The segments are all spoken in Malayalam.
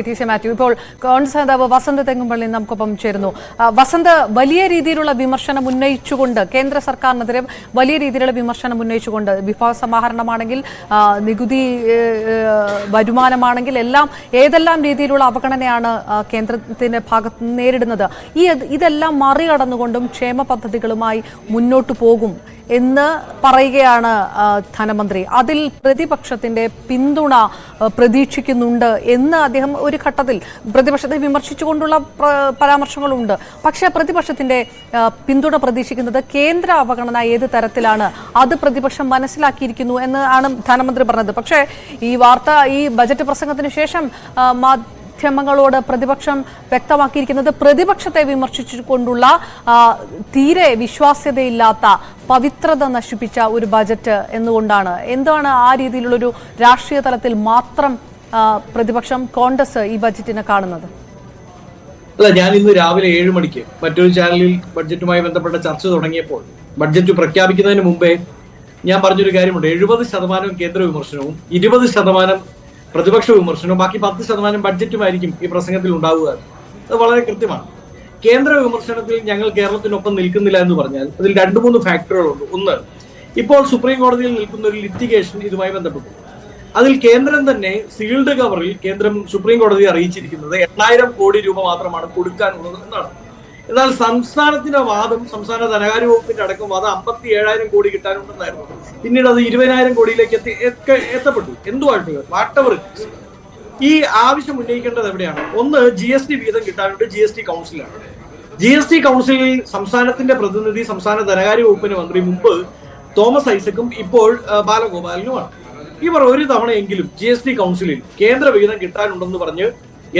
മാത്യു. ഇപ്പോൾ കോൺഗ്രസ് നേതാവ് വസന്ത് തെങ്ങുംപള്ളി നമുക്കൊപ്പം ചേരുന്നു. വസന്ത വലിയ രീതിയിലുള്ള വിമർശനം ഉന്നയിച്ചുകൊണ്ട് കേന്ദ്ര സർക്കാരിനെതിരെ വലിയ രീതിയിലുള്ള വിമർശനം ഉന്നയിച്ചുകൊണ്ട് വിഭവ സമാഹരണമാണെങ്കിൽ നികുതി വരുമാനമാണെങ്കിൽ എല്ലാം ഏതെല്ലാം രീതിയിലുള്ള അവഗണനയാണ് കേന്ദ്രത്തിന്റെ ഭാഗത്ത് നേരിടുന്നത്? ഈ ഇതെല്ലാം മറികടന്നുകൊണ്ടും ക്ഷേമ പദ്ധതികളുമായി മുന്നോട്ടു പോകും എന്ന് പറയുകയാണ് ധനമന്ത്രി. അതിൽ പ്രതിപക്ഷത്തിന്റെ പിന്തുണ പ്രതീക്ഷിക്കുന്നുണ്ട് എന്ന് അദ്ദേഹം ഒരു ഘട്ടത്തിൽ പ്രതിപക്ഷത്തെ വിമർശിച്ചുകൊണ്ടുള്ള പരാമർശങ്ങളുണ്ട്. പക്ഷേ പ്രതിപക്ഷത്തിന്റെ പിന്തുണ പ്രതീക്ഷിക്കുന്നത് കേന്ദ്ര അവഗണന ഏത് തരത്തിലാണ്? അത് പ്രതിപക്ഷം മനസ്സിലാക്കിയിരിക്കുന്നു എന്ന് ആണ് ധനമന്ത്രി പറഞ്ഞത്. പക്ഷേ ഈ വാർത്ത ഈ ബജറ്റ് പ്രസംഗത്തിന് ശേഷം മാധ്യമങ്ങളോട് പ്രതിപക്ഷം വ്യക്തമാക്കിയിരിക്കുന്നത് പ്രതിപക്ഷത്തെ വിമർശിച്ചുകൊണ്ടുള്ള തീരെ വിശ്വാസ്യതയില്ലാത്ത പവിത്രത നശിപ്പിച്ച ഒരു ബജറ്റ് എന്നുകൊണ്ടാണ്. എന്താണ് ആ രീതിയിലുള്ളൊരു രാഷ്ട്രീയ തലത്തിൽ മാത്രം പ്രതിപക്ഷം കോൺഗ്രസ് ഈ ബജറ്റിനെ കാണുന്നത്? അല്ല ഞാൻ ഇന്ന് രാവിലെ ഏഴ് മണിക്ക് മറ്റൊരു ചാനലിൽ ബഡ്ജറ്റുമായി ബന്ധപ്പെട്ട ചർച്ച തുടങ്ങിയപ്പോൾ ബഡ്ജറ്റ് പ്രഖ്യാപിക്കുന്നതിന് മുമ്പേ ഞാൻ പറഞ്ഞൊരു കാര്യമുണ്ട്. എഴുപത് ശതമാനം കേന്ദ്ര വിമർശനവും ഇരുപത് ശതമാനം പ്രതിപക്ഷ വിമർശനവും ബാക്കി പത്ത് ശതമാനം ബഡ്ജറ്റുമായിരിക്കും ഈ പ്രസംഗത്തിൽ ഉണ്ടാവുക. അത് വളരെ കൃത്യമാണ്. കേന്ദ്ര വിമർശനത്തിൽ ഞങ്ങൾ കേരളത്തിനൊപ്പം നിൽക്കുന്നില്ല എന്ന് പറഞ്ഞാൽ അതിൽ രണ്ട് മൂന്ന് ഫാക്ടറുകളുണ്ട്. ഒന്ന് ഇപ്പോൾ സുപ്രീം കോടതിയിൽ നിൽക്കുന്ന ഒരു ലിറ്റിഗേഷൻ ഇതുമായി ബന്ധപ്പെട്ടു അതിൽ കേന്ദ്രം തന്നെ സീൽഡ് കവറിൽ കേന്ദ്രം സുപ്രീം കോടതിയെ അറിയിച്ചിരിക്കുന്നത് എണ്ണായിരം കോടി രൂപ മാത്രമാണ് കൊടുക്കാനുള്ളത് എന്നാണ്. എന്നാൽ സംസ്ഥാനത്തിന്റെ വാദം സംസ്ഥാന ധനകാര്യ വകുപ്പിന്റെ അടക്കം വാദം അമ്പത്തി ഏഴായിരം കോടി കിട്ടാനുണ്ടെന്നായിരുന്നു. പിന്നീട് അത് ഇരുപതിനായിരം കോടിയിലേക്ക് എത്തി എത്തപ്പെട്ടു. എന്തുമായിട്ട് വാട്ടവർ ഈ ആവശ്യം ഉന്നയിക്കേണ്ടത് എവിടെയാണ്? ഒന്ന് ജി എസ് ടി വീതം കിട്ടാനുണ്ട്. ജി എസ് ടി കൗൺസിലാണ് ജി എസ് ടി കൗൺസിലിൽ സംസ്ഥാനത്തിന്റെ പ്രതിനിധി സംസ്ഥാന ധനകാര്യ വകുപ്പിന് മന്ത്രി മുമ്പ് തോമസ് ഐസക്കും ഇപ്പോൾ ബാലഗോപാലനുമാണ്. ഇവർ ഒരു തവണയെങ്കിലും ജി എസ് ടി കൗൺസിലിൽ കേന്ദ്ര വിഹിതം കിട്ടാനുണ്ടെന്ന് പറഞ്ഞ്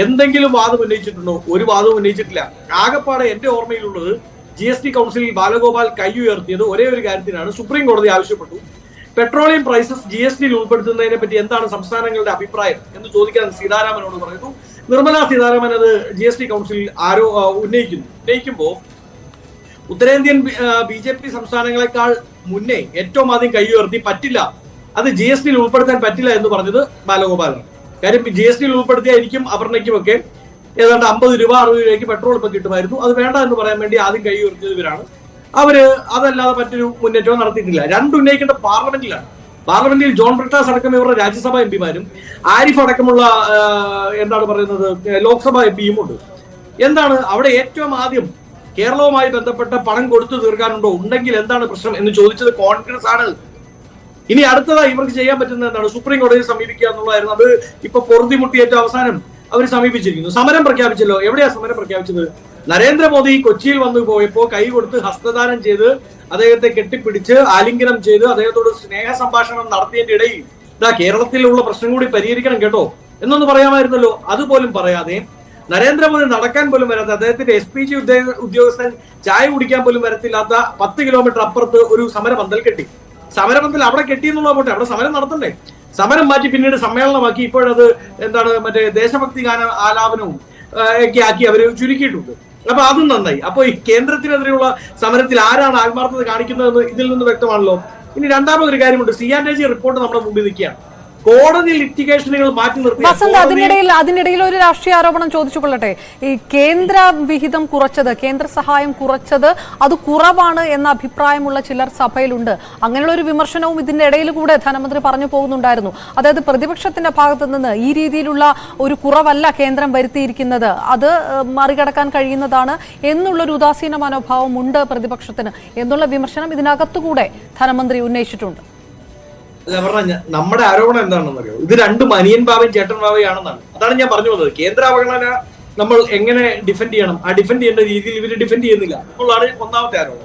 എന്തെങ്കിലും വാദം ഉന്നയിച്ചിട്ടുണ്ടോ? ഒരു വാദവും ഉന്നയിച്ചിട്ടില്ല. ആകെപ്പാടെ എന്റെ ഓർമ്മയിലുള്ളത് ജി എസ് ടി കൗൺസിലിൽ ബാലഗോപാൽ കൈ ഉയർത്തിയത് ഒരേ ഒരു കാര്യത്തിനാണ്. സുപ്രീം കോടതി ആവശ്യപ്പെട്ടു. പെട്രോളിയം പ്രൈസസ് ജി എസ് ടിയിൽ ഉൾപ്പെടുത്തുന്നതിനെ പറ്റി എന്താണ് സംസ്ഥാനങ്ങളുടെ അഭിപ്രായം എന്ന് ചോദിക്കാൻ സീതാരാമനോട് പറയുന്നു. നിർമ്മലാ സീതാരാമൻ അത് ജി എസ് ടി കൗൺസിലിൽ ആരോ ഉന്നയിക്കുന്നു. ഉന്നയിക്കുമ്പോൾ ഉത്തരേന്ത്യൻ ബി ജെ പി സംസ്ഥാനങ്ങളെക്കാൾ മുന്നേ ഏറ്റവും ആദ്യം കൈ ഉയർത്തി പറ്റില്ല. അത് ജി എസ് ടിയിൽ ഉൾപ്പെടുത്താൻ പറ്റില്ല എന്ന് പറഞ്ഞത് ബാലഗോപാലാണ്. കാര്യം ജി എസ് ടിയിൽ ഉൾപ്പെടുത്തിയായിരിക്കും അപർണയ്ക്കുമൊക്കെ ഏതാണ്ട് അമ്പത് രൂപ അറുപത് രൂപയ്ക്ക് പെട്രോൾ ഇപ്പൊ കിട്ടുമായിരുന്നു. അത് വേണ്ട എന്ന് പറയാൻ വേണ്ടി ആദ്യം കൈ ഉയർത്തിയത് ഇവരാണ്. അവർ അതല്ലാതെ മറ്റൊരു മുന്നേറ്റവും നടത്തിയിട്ടില്ല. രണ്ട് ഉന്നയിക്കേണ്ട പാർലമെന്റിലാണ്. പാർലമെന്റിൽ ജോൺ ബ്രിട്ടാസ് അടക്കം ഇവരുടെ രാജ്യസഭാ എം പിമാരും ആരിഫ് അടക്കമുള്ള എന്താണ് പറയുന്നത് ലോക്സഭാ എം പിയും ഉണ്ട്. എന്താണ് അവിടെ ഏറ്റവും ആദ്യം കേരളവുമായി ബന്ധപ്പെട്ട പണം കൊടുത്തു തീർക്കാനുണ്ടോ? ഉണ്ടെങ്കിൽ എന്താണ് പ്രശ്നം എന്ന് ചോദിച്ചത് കോൺഗ്രസ് ആണ് ഇനി അടുത്തതായി ഇവർക്ക് ചെയ്യാൻ പറ്റുന്നത് എന്താണ്? സുപ്രീം കോടതിയെ സമീപിക്കുക എന്നുള്ളതായിരുന്നു. അത് ഇപ്പൊ പൊറുതിമുട്ടിയേറ്റ അവസാനം അവർ സമീപിച്ചിരിക്കുന്നു. സമരം പ്രഖ്യാപിച്ചല്ലോ. എവിടെയാ സമരം പ്രഖ്യാപിച്ചത്? നരേന്ദ്രമോദി കൊച്ചിയിൽ വന്നു പോയപ്പോ കൈ കൊടുത്ത് ഹസ്തദാനം ചെയ്ത് അദ്ദേഹത്തെ കെട്ടിപ്പിടിച്ച് ആലിംഗനം ചെയ്ത് അദ്ദേഹത്തോട് സ്നേഹ സംഭാഷണം നടത്തിയതിന്റെ ഇടയിൽ ഇതാ കേരളത്തിലുള്ള പ്രശ്നം കൂടി പരിഹരിക്കണം കേട്ടോ. എന്നൊന്ന് പറയാമായിരുന്നല്ലോ. അതുപോലും പറയാതെ നരേന്ദ്രമോദി നടക്കാൻ പോലും വരാത്ത അദ്ദേഹത്തിന്റെ എസ് പി ജി ഉദ്യോഗസ്ഥൻ ചായ കുടിക്കാൻ പോലും വരത്തില്ലാത്ത പത്ത് കിലോമീറ്റർ അപ്പുറത്ത് ഒരു സമരപന്തൽ കെട്ടി. സമരപന്തൽ അവിടെ കെട്ടി എന്നുള്ള പോട്ടെ അവിടെ സമരം നടത്തണ്ടേ? സമരം മാറ്റി പിന്നീട് സമ്മേളനമാക്കി ഇപ്പോഴത് എന്താണ് മറ്റേ ദേശഭക്തി ഗാന ആലാപനവും ഒക്കെ ആക്കി അവർ ചുരുക്കിയിട്ടുണ്ട്. അപ്പൊ അതും നന്നായി. അപ്പൊ ഈ കേന്ദ്രത്തിനെതിരെയുള്ള സമരത്തിൽ ആരാണ് ആത്മാർത്ഥത കാണിക്കുന്നതെന്ന് ഇതിൽ നിന്ന് വ്യക്തമാണല്ലോ. ഇനി രണ്ടാമതൊരു കാര്യമുണ്ട്. സി ആൻഡ് റിപ്പോർട്ട് നമ്മുടെ മുമ്പിൽ നിൽക്കുകയാണ്. കോടതി ലിറ്റിഗേഷനുകൾ മാറ്റി നിർത്തി. വസന്ത് അതിനിടയിൽ അതിനിടയിൽ ഒരു രാഷ്ട്രീയ ആരോപണം ചോദിച്ചു കൊള്ളട്ടെ ഈ കേന്ദ്ര വിഹിതം കുറച്ചത് കേന്ദ്ര സഹായം കുറച്ചത് അത് കുറവാണ് എന്ന അഭിപ്രായമുള്ള ചിലർ സഭയിലുണ്ട്. അങ്ങനെയുള്ള ഒരു വിമർശനവും ഇതിന്റെ ഇടയിൽ കൂടെ ധനമന്ത്രി പറഞ്ഞു പോകുന്നുണ്ടായിരുന്നു. അതായത് പ്രതിപക്ഷത്തിന്റെ ഭാഗത്ത് നിന്ന് ഈ രീതിയിലുള്ള ഒരു കുറവല്ല കേന്ദ്രം വരുത്തിയിരിക്കുന്നത്. അത് മറികടക്കാൻ കഴിയുന്നതാണ് എന്നുള്ളൊരു ഉദാസീന മനോഭാവം ഉണ്ട് പ്രതിപക്ഷത്തിന്. എന്നുള്ള വിമർശനം ഇതിനകത്തുകൂടെ ധനമന്ത്രി ഉന്നയിച്ചിട്ടുണ്ട്. പറഞ്ഞ നമ്മുടെ ആരോപണം എന്താണെന്ന് അറിയോ ഇത് രണ്ട് മനിയൻ ബാബയും ചേട്ടൻ ബാബയാണെന്നാണ് അതാണ് ഞാൻ പറഞ്ഞു വന്നത് കേന്ദ്ര അവഗണന നമ്മൾ എങ്ങനെ ഡിഫെൻഡ് ചെയ്യണം? ആ ഡിഫെൻഡ് ചെയ്യേണ്ട രീതിയിൽ ഇവർ ഡിഫെൻഡ് ചെയ്യുന്നില്ല. എന്നുള്ളതാണ് ഒന്നാമത്തെ ആരോപണം.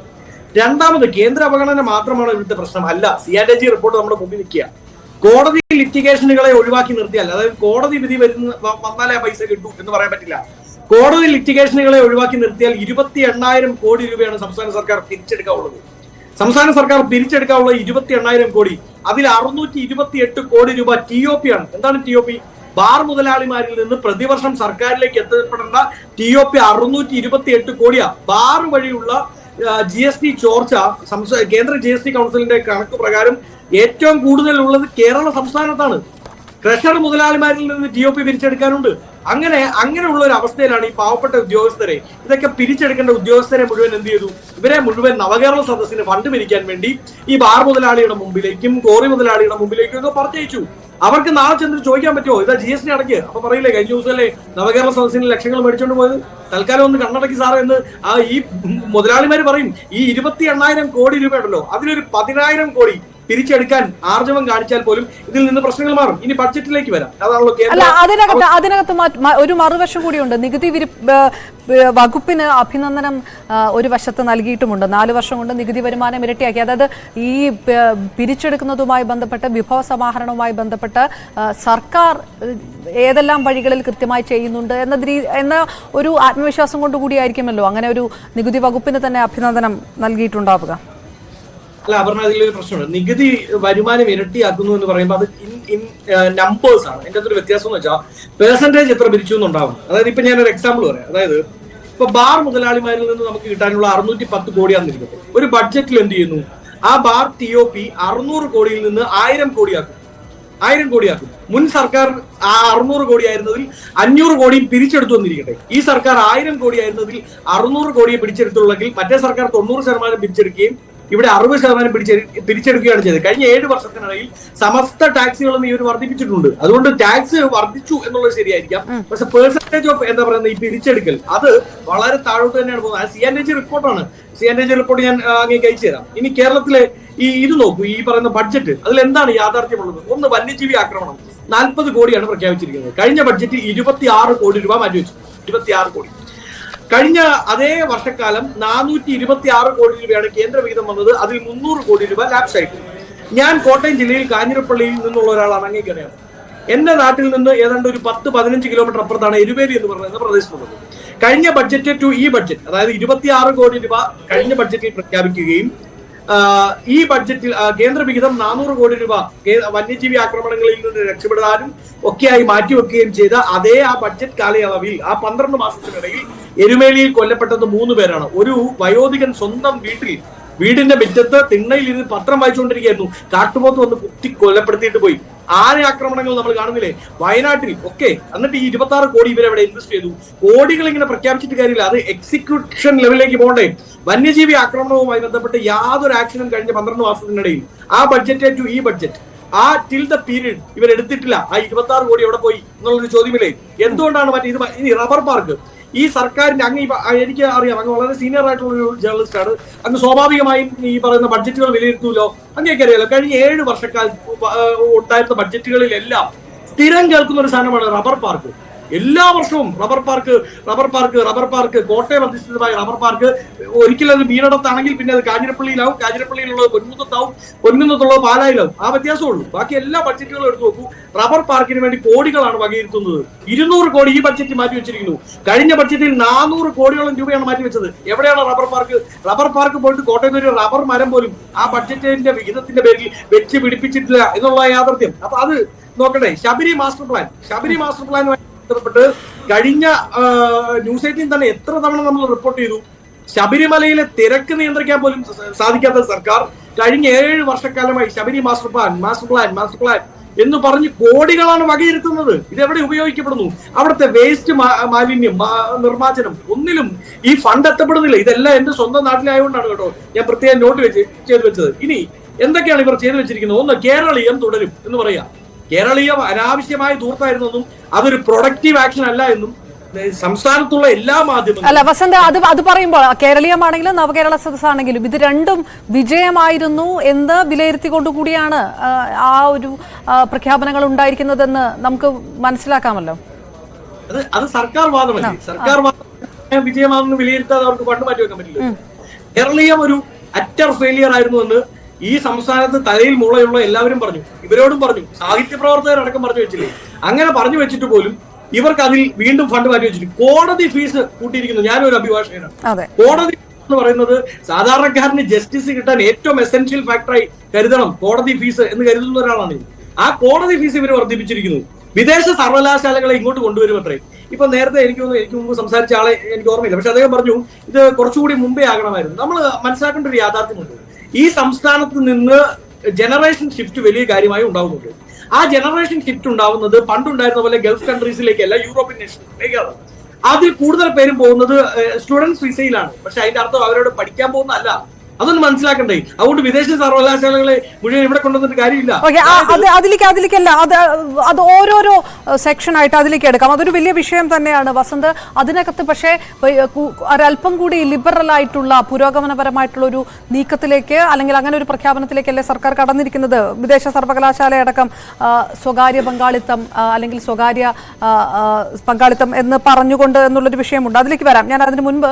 രണ്ടാമത് കേന്ദ്ര അവഗണന മാത്രമാണ് ഇവിടുത്തെ പ്രശ്നം. അല്ല സി ആർ ജി റിപ്പോർട്ട് നമ്മുടെ മുമ്പിൽ നിൽക്കുക. കോടതി ലിറ്റിഗേഷനുകളെ ഒഴിവാക്കി നിർത്തിയാൽ അതായത് കോടതി വിധി വരുന്ന വന്നാലേ പൈസ കിട്ടൂ എന്ന് പറയാൻ പറ്റില്ല. കോടതി ലിറ്റിഗേഷനുകളെ ഒഴിവാക്കി നിർത്തിയാൽ ഇരുപത്തി എണ്ണായിരം കോടി രൂപയാണ് സംസ്ഥാന സർക്കാർ തിരിച്ചെടുക്കാനുള്ളത് സംസ്ഥാന സർക്കാർ പിരിച്ചെടുക്കാനുള്ള ഇരുപത്തി എണ്ണായിരം കോടി. അതിൽ അറുന്നൂറ്റി ഇരുപത്തി എട്ട് കോടി രൂപ ടി ഒ പി ആണ്. എന്താണ് ടി ഒ പി ബാർ മുതലാളിമാരിൽ നിന്ന് പ്രതിവർഷം സർക്കാരിലേക്ക് എത്തപ്പെടേണ്ട ടി ഒ പി അറുന്നൂറ്റി ഇരുപത്തി എട്ട് കോടിയാ. ബാർ വഴിയുള്ള ജി എസ് ടി ചോർച്ച കേന്ദ്ര ജി എസ് ടി കൗൺസിലിന്റെ കണക്ക് പ്രകാരം ഏറ്റവും കൂടുതൽ ഉള്ളത് കേരള സംസ്ഥാനത്താണ്. ക്രഷർ മുതലാളിമാരിൽ നിന്ന് ടി ഒ പി പിരിച്ചെടുക്കാനുണ്ട്. അങ്ങനെ അങ്ങനെയുള്ള ഒരു അവസ്ഥയിലാണ് ഈ പാവപ്പെട്ട ഉദ്യോഗസ്ഥരെ ഇതൊക്കെ പിരിച്ചെടുക്കേണ്ട ഉദ്യോഗസ്ഥരെ മുഴുവൻ എന്ത് ചെയ്തു? ഇവരെ മുഴുവൻ നവകേരള സദസ്സിന് ഫണ്ട് പിരിക്കാൻ വേണ്ടി ഈ ബാർ മുതലാളിയുടെ മുമ്പിലേക്കും കോറി മുതലാളിയുടെ മുമ്പിലേക്കും ഒക്കെ പറഞ്ഞയച്ചു. അവർക്ക് നാളെ ചെന്ന് ചോദിക്കാൻ പറ്റുമോ? ഇതാ ജി എസ് ടി അടയ്ക്ക്. അപ്പൊ പറയില്ലേ കഴിഞ്ഞ ദിവസമല്ലേ നവകേരള സദസ്സിന് ലക്ഷങ്ങൾ മേടിച്ചോണ്ട് പോയത്? തൽക്കാലം ഒന്ന് കണ്ണടക്കി സാർ എന്ന് ആ ഈ മുതലാളിമാർ പറയും ഈ ഇരുപത്തി എണ്ണായിരം കോടി രൂപയുണ്ടല്ലോ അതിലൊരു പതിനായിരം കോടി തിരിച്ചെടുക്കാൻ ആർജവം കാണിച്ചാൽ പോലും ഇതിൽ നിന്ന് പ്രശ്നങ്ങൾ മാറും. ഇനി ബഡ്ജറ്റിലേക്ക് വരാം. അതാണല്ലോ അല്ല അതിനകത്ത് അതിനകത്ത് ഒരു മറുവശം കൂടിയുണ്ട്. നികുതി വകുപ്പിന് അഭിനന്ദനം ഒരു വശത്ത് നൽകിയിട്ടുമുണ്ട്. നാല് വർഷം കൊണ്ട് നികുതി വരുമാനം ഇരട്ടിയാക്കി. അതായത് ഈ പിരിച്ചെടുക്കുന്നതുമായി ബന്ധപ്പെട്ട് വിഭവ സമാഹരണവുമായി ബന്ധപ്പെട്ട് സർക്കാർ ഏതെല്ലാം വഴികളിൽ കൃത്യമായി ചെയ്യുന്നുണ്ട് എന്ന എന്ന ഒരു ആത്മവിശ്വാസം കൊണ്ടുകൂടിയായിരിക്കുമല്ലോ. അങ്ങനെ ഒരു നികുതി വകുപ്പിന് തന്നെ അഭിനന്ദനം നൽകിയിട്ടുണ്ടാവുക. അല്ല അപർണ ഒരു പ്രശ്നമുണ്ട്. നികുതി വരുമാനം ഇരട്ടിയാക്കുന്നു എന്ന് പറയുമ്പോൾ അത് ഇൻ ഇൻ നമ്പേഴ്സ് ആണ്. അതിന്റെ അതൊരു വ്യത്യാസം എന്ന് വെച്ചാൽ പെർസെന്റേജ് എത്ര പിരിച്ചു എന്നുണ്ടാവും. അതായത് ഇപ്പൊ ഞാനൊരു എക്സാമ്പിൾ പറയാം. അതായത് ഇപ്പൊ ബാർ മുതലാളിമാരിൽ നിന്ന് നമുക്ക് കിട്ടാനുള്ള അറുന്നൂറ്റി പത്ത് കോടിയാണെന്ന് ഇരിക്കട്ടെ ഒരു ബഡ്ജറ്റിൽ എന്ത് ചെയ്യുന്നു? ആ ബാർ ടി ഒ പി അറുന്നൂറ് കോടിയിൽ നിന്ന് ആയിരം കോടിയാക്കും. ആയിരം കോടിയാക്കും. മുൻ സർക്കാർ ആ അറുന്നൂറ് കോടി ആയിരുന്നതിൽ അഞ്ഞൂറ് കോടിയും പിരിച്ചെടുത്തു വന്നിരിക്കട്ടെ ഈ സർക്കാർ ആയിരം കോടി ആയിരുന്നതിൽ അറുന്നൂറ് കോടിയെ പിടിച്ചെടുത്തുള്ളെങ്കിൽ മറ്റേ സർക്കാർ തൊണ്ണൂറ് ശതമാനം പിരിച്ചെടുക്കുകയും ഇവിടെ അറുപത് ശതമാനം പിടിച്ചെ പിരിച്ചെടുക്കുകയാണ് ചെയ്തത്. കഴിഞ്ഞ ഏഴ് വർഷത്തിനിടയിൽ സമസ്ത ടാക്സുകളും ഇവർ വർദ്ധിപ്പിച്ചിട്ടുണ്ട്. അതുകൊണ്ട് ടാക്സ് വർദ്ധിച്ചു എന്നുള്ളത് ശരിയായിരിക്കാം. പക്ഷെ പെർസെന്റേജ് ഓഫ് എന്താ പറയുന്നത് ഈ പിരിച്ചെടുക്കൽ അത് വളരെ താഴോട്ട് തന്നെയാണ് പോകുന്നത്. സി എൻ എച്ച് റിപ്പോർട്ടാണ് സി എൻ എച്ച് റിപ്പോർട്ട് ഞാൻ അങ്ങനെ അങ്ങേക്ക് അയച്ചു തരാം. ഇനി കേരളത്തിലെ ഈ ഇത് നോക്കൂ ഈ പറയുന്ന ബഡ്ജറ്റ് അതിൽ എന്താണ് യാഥാർത്ഥ്യമുള്ളത്? ഒന്ന് വന്യജീവി ആക്രമണം. നാൽപ്പത് കോടിയാണ് പ്രഖ്യാപിച്ചിരിക്കുന്നത്. കഴിഞ്ഞ ബഡ്ജറ്റിൽ ഇരുപത്തി ആറ് കോടി രൂപ മാറ്റിവെച്ചു. ഇരുപത്തി ആറ് കോടി. കഴിഞ്ഞ അതേ വർഷക്കാലം നാനൂറ്റി ഇരുപത്തി ആറ് കോടി രൂപയാണ് കേന്ദ്ര വിഹിതം വന്നത്. അതിൽ മുന്നൂറ് കോടി രൂപ ലാപ്സ് ആയിട്ട്. ഞാൻ കോട്ടയം ജില്ലയിൽ കാഞ്ഞിരപ്പള്ളിയിൽ നിന്നുള്ള ഒരാളാണ് അങ്ങേക്കറിയാം എന്റെ നാട്ടിൽ നിന്ന് ഏതാണ്ട് ഒരു പത്ത് പതിനഞ്ച് കിലോമീറ്റർ അപ്പുറത്താണ് എരുവേലി എന്ന് പറയുന്ന പ്രദേശത്തുള്ളത് കഴിഞ്ഞ ബഡ്ജറ്റ് ടു ഈ ബഡ്ജറ്റ് അതായത് ഇരുപത്തി ആറ് കോടി രൂപ കഴിഞ്ഞ ബഡ്ജറ്റിൽ പ്രഖ്യാപിക്കുകയും ഈ ബഡ്ജറ്റിൽ കേന്ദ്ര വിഹിതം നാനൂറ് കോടി രൂപ വന്യജീവി ആക്രമണങ്ങളിൽ നിന്ന് രക്ഷപ്പെടാനും ഒക്കെയായി മാറ്റിവെക്കുകയും ചെയ്ത അതേ ആ ബഡ്ജറ്റ് കാലയളവിൽ ആ പന്ത്രണ്ട് മാസത്തിനിടയിൽ എരുമേലിയിൽ കൊല്ലപ്പെട്ടത് മൂന്ന് പേരാണ്. ഒരു വയോധികൻ സ്വന്തം വീട്ടിൽ വീടിന്റെ മുറ്റത്ത് തിണ്ണയിൽ ഇരുന്ന് പത്രം വായിച്ചുകൊണ്ടിരിക്കുകയായിരുന്നു. കാട്ടുപോത്ത് വന്ന് കുത്തി കൊല്ലപ്പെടുത്തിയിട്ട് പോയി. ആന ആക്രമണങ്ങൾ നമ്മൾ കാണുന്നില്ലേ? വയനാട്ടിൽ. ഒക്കെ എന്നിട്ട് ഈ ഇരുപത്തി ആറ് കോടി ഇവരെവിടെ ഇൻവെസ്റ്റ് ചെയ്തു? കോടികൾ ഇങ്ങനെ പ്രഖ്യാപിച്ചിട്ട് കാര്യമില്ല. അത് എക്സിക്യൂഷൻ ലെവലിലേക്ക് പോകണ്ടേ. വന്യജീവി ആക്രമണവുമായി ബന്ധപ്പെട്ട് യാതൊരു ആക്ഷനും കഴിഞ്ഞ പന്ത്രണ്ട് മാസത്തിനിടയിൽ. ആ ബഡ്ജറ്റ് ടു ഈ ബഡ്ജറ്റ് ആ ടിൽ ദ പീരീഡ് ഇവർ എടുത്തിട്ടില്ല. ആ ഇരുപത്തി ആറ് കോടി എവിടെ പോയി എന്നുള്ളൊരു ചോദ്യമില്ലേ? എന്തുകൊണ്ടാണ് മറ്റേ ഇത് ഇനി റബ്ബർ പാർക്ക് ഈ സർക്കാരിന്റെ അങ്ങ് എനിക്ക് അറിയാം. അങ്ങ് വളരെ സീനിയർ ആയിട്ടുള്ള ഒരു ജേർണലിസ്റ്റ് ആണ്. അങ്ങ് സ്വാഭാവികമായും ഈ പറയുന്ന ബഡ്ജറ്റുകൾ വിലയിരുത്തൂലോ? അങ്ങനെയൊക്കെ അറിയാലോ കഴിഞ്ഞ ഏഴ് വർഷക്കാലം ഉണ്ടായിരുന്ന ബഡ്ജറ്റുകളിലെല്ലാം സ്ഥിരം കേൾക്കുന്ന ഒരു സാധനമാണ് റബ്ബർ പാർക്ക് എല്ലാ വർഷവും rubber park rubber park rubber park Kottayam അധിഷ്ഠിതമായ റബ്ബർ പാർക്ക്. ഒരിക്കലും അത് മീനടത്താണെങ്കിൽ പിന്നെ അത് കാഞ്ഞിരപ്പള്ളിയിലാവും. കാഞ്ഞിരപ്പള്ളിയിലുള്ളത് പൊന്മുന്നത്താവും പൊന്മുന്നത്തുള്ളത് പാലായിലാവും. ആ വ്യത്യാസമുള്ളൂ. ബാക്കി എല്ലാ ബഡ്ജറ്റുകളും എടുത്തു നോക്കൂ. റബ്ബർ പാർക്കിന് വേണ്ടി കോടികളാണ് വകയിരുത്തുന്നത്. ഇരുന്നൂറ് കോടി ഈ ബഡ്ജറ്റ് മാറ്റി വെച്ചിരിക്കുന്നു. കഴിഞ്ഞ ബഡ്ജറ്റിൽ നാനൂറ് കോടിയോളം രൂപയാണ് മാറ്റി വെച്ചത്. എവിടെയാണ് റബ്ബർ പാർക്ക്? റബ്ബർ പാർക്ക് പോയിട്ട് കോട്ടയത്ത് ഒരു റബ്ബർ മരം പോലും ആ ബഡ്ജറ്റിന്റെ വിഹിതത്തിന്റെ പേരിൽ വെച്ച് പിടിപ്പിച്ചിട്ടില്ല എന്നുള്ള യാഥാർത്ഥ്യം. അപ്പൊ അത് നോക്കട്ടെ. Sabari master plan. Sabari master പ്ലാനുമായി ബന്ധപ്പെട്ട് കഴിഞ്ഞ ന്യൂസ് എയ്റ്റീൻ തന്നെ എത്ര തവണ നമ്മൾ റിപ്പോർട്ട് ചെയ്തു? ശബരിമലയിലെ തിരക്ക് നിയന്ത്രിക്കാൻ പോലും സാധിക്കാത്ത സർക്കാർ കഴിഞ്ഞ ഏഴ് വർഷക്കാലമായി Sabari master plan master plan master plan എന്ന് പറഞ്ഞ് കോടികളാണ് വകയിരുത്തുന്നത്. ഇതെവിടെ ഉപയോഗിക്കപ്പെടുന്നു? അവിടുത്തെ വേസ്റ്റ് മാലിന്യം നിർമ്മാർജനം ഒന്നിലും ഈ ഫണ്ട് എത്തപ്പെടുന്നില്ല. ഇതെല്ലാം എന്റെ സ്വന്തം നാട്ടിലായതുകൊണ്ടാണ് കേട്ടോ ഞാൻ പ്രത്യേകം നോട്ട് വെച്ച് ചെയ്തു വെച്ചത്. ഇനി എന്തൊക്കെയാണ് ഇവർ ചെയ്തു വെച്ചിരിക്കുന്നത്? ഒന്ന് കേരളീയം തുടരും എന്ന് പറയാം. കേരളീയം അനാവശ്യമായി ദൂർത്തായിരുന്നെന്നും അതൊരു പ്രൊഡക്റ്റീവ് ആക്ഷൻ അല്ല എന്നും സംസ്ഥാനത്തുള്ള എല്ലാ മാധ്യമങ്ങളും അല്ല വസന്ത അത് അത് പറയുമ്പോൾ കേരളീയമാണെങ്കിലും നവകേരള സദസ് ആണെങ്കിലും ഇത് രണ്ടും വിജയമായിരുന്നു എന്ന് വിലയിരുത്തിക്കൊണ്ടുകൂടിയാണ് ആ, ആ ഒരു പ്രഖ്യാപനങ്ങൾ ഉണ്ടായിരിക്കുന്നതെന്ന് നമുക്ക് മനസ്സിലാക്കാമല്ലോ. അത് അത് സർക്കാർ വാദമല്ലേ? സർക്കാർ വാദം വിജയമാണെന്ന് വിലയിരുത്താതെ അവർക്ക് പണ്ട് മാറ്റി വെക്കാൻ പറ്റില്ല. കേരളീയം ഒരു അറ്റർ ഫെയിലിയർ ആയിരുന്നു എന്ന് ഈ സംസ്ഥാനത്ത് തലയിൽ മുളയുള്ള എല്ലാവരും പറഞ്ഞു ഇവരോടും പറഞ്ഞു സാഹിത്യ പ്രവർത്തകരടക്കം പറഞ്ഞു വെച്ചില്ലേ? അങ്ങനെ പറഞ്ഞു വെച്ചിട്ട് പോലും ഇവർക്ക് അതിൽ വീണ്ടും ഫണ്ട് മാറ്റി വെച്ചിട്ട് കോടതി ഫീസ് കൂട്ടിയിരിക്കുന്നു. ഞാനൊരു അഭിഭാഷകനാണ്. കോടതി എന്ന് പറയുന്നത് സാധാരണക്കാരന് ജസ്റ്റിസ് കിട്ടാൻ ഏറ്റവും എസെൻഷ്യൽ ഫാക്ടറായി കരുതണം കോടതി ഫീസ് എന്ന് കരുതുന്ന ഒരാളാണ് ആ കോടതി ഫീസ് ഇവർ വർദ്ധിപ്പിച്ചിരിക്കുന്നു. വിദേശ സർവകലാശാലകളെ ഇങ്ങോട്ട് കൊണ്ടുവരും അത്രേ. ഇപ്പൊ നേരത്തെ എനിക്ക് എനിക്ക് മുമ്പ് സംസാരിച്ച ആളെ എനിക്ക് ഓർമ്മയില്ല. പക്ഷെ അദ്ദേഹം പറഞ്ഞു ഇത് കുറച്ചുകൂടി മുമ്പേ ആകണമായിരുന്നു. നമ്മൾ മനസ്സിലാക്കേണ്ട ഒരു യാഥാർത്ഥ്യമുണ്ട്. ഈ സംസ്ഥാനത്ത് നിന്ന് ജനറേഷൻ ഷിഫ്റ്റ് വലിയ കാര്യമായി ഉണ്ടാകുന്നുണ്ട് ആ ജനറേഷൻ ഷിഫ്റ്റ് ഉണ്ടാവുന്നത് പണ്ടുണ്ടായിരുന്ന പോലെ ഗൾഫ് കൺട്രീസിലേക്കല്ല യൂറോപ്യൻ നേഷൻസിലേക്കാണ് അതിൽ കൂടുതൽ പേരും പോകുന്നത് സ്റ്റുഡൻസ് വിസയിലാണ് പക്ഷെ അതിന്റെ അർത്ഥം അവരോട് പഠിക്കാൻ പോകുന്നതല്ല. അതൊന്ന് മനസ്സിലാക്കണ്ടേ? അതുകൊണ്ട് വിദേശ സർവകലാശാലകളെ മുഴുവൻ ഇവിടെ കൊണ്ടുവന്നിട്ട് കാര്യമില്ല. അതിലേക്ക് അതിലേക്കല്ല അത് അത് ഓരോരോ സെക്ഷൻ ആയിട്ട് അതിലേക്ക് എടുക്കാം. അതൊരു വലിയ വിഷയം തന്നെയാണ് വസന്ത്. അതിനകത്ത് പക്ഷേ ഒരല്പം കൂടി ലിബറൽ ആയിട്ടുള്ള പുരോഗമനപരമായിട്ടുള്ള ഒരു നീക്കത്തിലേക്ക് അല്ലെങ്കിൽ അങ്ങനെ ഒരു പ്രഖ്യാപനത്തിലേക്കല്ലേ സർക്കാർ കടന്നിരിക്കുന്നത്? വിദേശ സർവകലാശാല അടക്കം സ്വകാര്യ പങ്കാളിത്തം അല്ലെങ്കിൽ സ്വകാര്യ പങ്കാളിത്തം എന്ന് പറഞ്ഞുകൊണ്ട് എന്നുള്ളൊരു വിഷയമുണ്ട്. അതിലേക്ക് വരാം. ഞാൻ അതിന് മുൻപ്